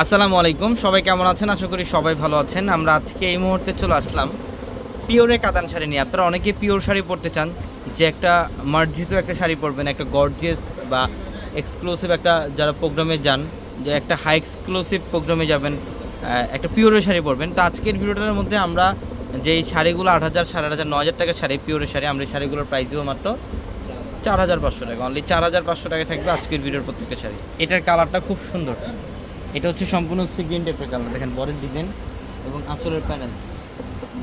আসসালামু আলাইকুম, সবাই কেমন আছেন? আশা করি সবাই ভালো আছেন। আমরা আজকে এই মুহূর্তে চলে আসলাম পিওরে কাতান শাড়ি নিয়ে। আপনারা অনেকে পিওর শাড়ি পরতে চান, যে একটা মার্জিত একটা শাড়ি পরবেন, একটা গর্জিয়াস বা এক্সক্লুসিভ একটা যারা প্রোগ্রামে যান, যে একটা হাই এক্সক্লুসিভ প্রোগ্রামে যাবেন একটা পিওরের শাড়ি পরবেন। তো আজকের ভিডিওটার মধ্যে আমরা যেই শাড়িগুলো আট হাজার, সাড়ে আট হাজার, ন হাজার টাকার শাড়ি পিওরের শাড়ি, আমরা এই শাড়িগুলোর প্রাইস দেবো মাত্র চার হাজার পাঁচশো টাকা। অনলি চার হাজার পাঁচশো টাকা থাকবে আজকের ভিডিওর প্রত্যেকটা শাড়ি। এটার কালারটা খুব সুন্দর। এটা হচ্ছে সম্পূর্ণ সিগ্রিন টাইপের কালার দেখেন বরের ডিজাইন এবং আঁচলের প্যানেল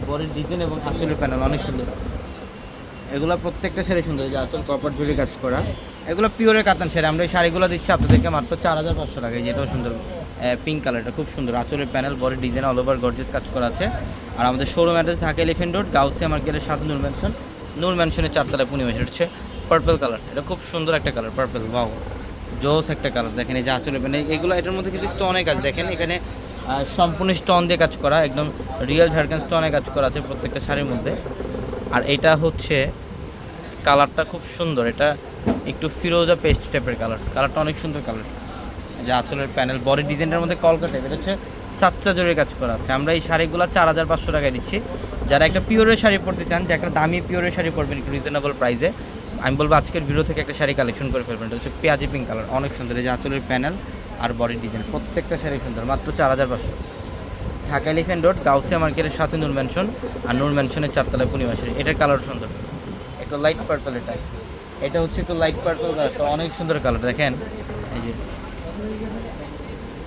বরের ডিজাইন এবং আঁচলের প্যানেল অনেক সুন্দর। এগুলো প্রত্যেকটা শাড়ি সুন্দর যে আঁচল কপার জুড়ে কাজ করা। এগুলো পিওরের কাতান শাড়ি, আমরা এই শাড়িগুলো দিচ্ছি আপনাদেরকে মাত্র চার হাজার পাঁচশো টাকায় যেটাও সুন্দর পিঙ্ক কালারটা খুব সুন্দর। আঁচলের প্যানেল বরের ডিজাইন অল ওভার গর্জেস কাজ করা আছে। আর আমাদের showroom address Dhaka Elephant Road Gausia মার্কেটের সাথে নূর ম্যানশন নূর ম্যানশনের চারতলায় পূর্ণিমা, এটা হচ্ছে পার্পল কালার এটা খুব সুন্দর একটা কালার পার্পল বাও জোস একটা কালার দেখেন এই যে আঁচলের প্যানেল এগুলো এটার মধ্যে কিন্তু স্টোনের কাজ, দেখেন এখানে সম্পূর্ণ স্টোন দিয়ে কাজ করা, একদম রিয়েল ঝাড়খান স্টোনে কাজ করা আছে প্রত্যেকটা শাড়ির মধ্যে। আর এটা হচ্ছে কালারটা খুব সুন্দর, এটা একটু ফিরোজা পেস্ট টাইপের কালার কালারটা অনেক সুন্দর কালার যে আঁচলের প্যানেল বডি ডিজাইনটার মধ্যে কলকা টাইপ এটা হচ্ছে সাতটা জোরের কাজ করা আছে। আমরা এই শাড়িগুলো চার হাজার পাঁচশো টাকায় দিচ্ছি। যারা একটা পিওরের শাড়ি পরতে চান, যে একটা দামি পিওরের শাড়ি পরবেন একটু রিজনেবল প্রাইসে আমি বলব আজকের ভিডিও থেকে একটা শাড়ি কালেকশন করে ফেলবেন। এটা হচ্ছে পেঁয়াজি পিঙ্ক কালার অনেক সুন্দর। এই যে আঁচলের প্যানেল আর বডি ডিজাইন প্রত্যেকটা শাড়ি সুন্দর, মাত্র চার হাজার পাঁচশো। ঢাকা এলিফেন্ট রোড গাউসিয়া মার্কেটের সাথে নূর ম্যানশন আর নূর ম্যানশনের চারতলায় পূর্ণিমা শাড়ি। এটার কালার সুন্দর। একটু লাইট পার্পল এটা এটা হচ্ছে একটু লাইট পার্পল কালারটা অনেক সুন্দর কালার দেখেন। এই যে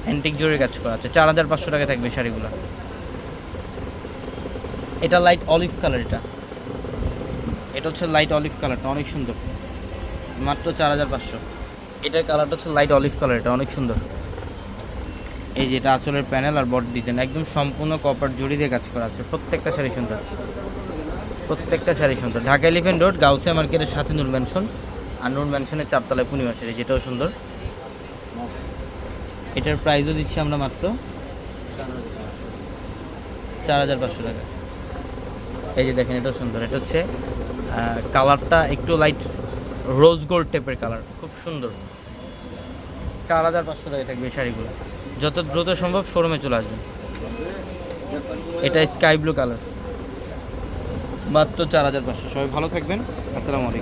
অ্যান্টিক জোরে কাজ করা আছে। চার হাজার পাঁচশো টাকা থাকবে শাড়িগুলো। এটা লাইট অলিভ কালার এটা। এটা হচ্ছে লাইট অলিভ কালারটা অনেক সুন্দর। মাত্র চার হাজার পাঁচশো। এটার কালারটা হচ্ছে লাইট অলিভ কালার এটা অনেক সুন্দর। এই যে এটা আঁচলের প্যানেল আর বডি ডিজাইন একদম সম্পূর্ণ কপার জুড়ি দিয়ে কাজ করা আছে। প্রত্যেকটা শাড়ি সুন্দর। প্রত্যেকটা শাড়ি সুন্দর। ঢাকা এলিফেন্ট রোড গাউসিয়া মার্কেটের সাথে নূর ম্যানশন আর নূর ম্যানশনের চারতলায় পূর্ণিমা শাড়ি যেটাও সুন্দর। এটার প্রাইসও দিচ্ছি আমরা মাত্র চার হাজার পাঁচশো টাকা। এই যে দেখেন, এটাও সুন্দর। এটা হচ্ছে কালারটা একটু লাইট রোজ গোল্ড টাইপের কালার খুব সুন্দর। চার হাজার পাঁচশো টাকা। থাকবে এই শাড়িগুলো যত দ্রুত সম্ভব শোরুমে চলে আসবে এটা স্কাই ব্লু কালার মাত্র চার হাজার পাঁচশো। সবাই ভালো থাকবেন। আসসালামু আলাইকুম।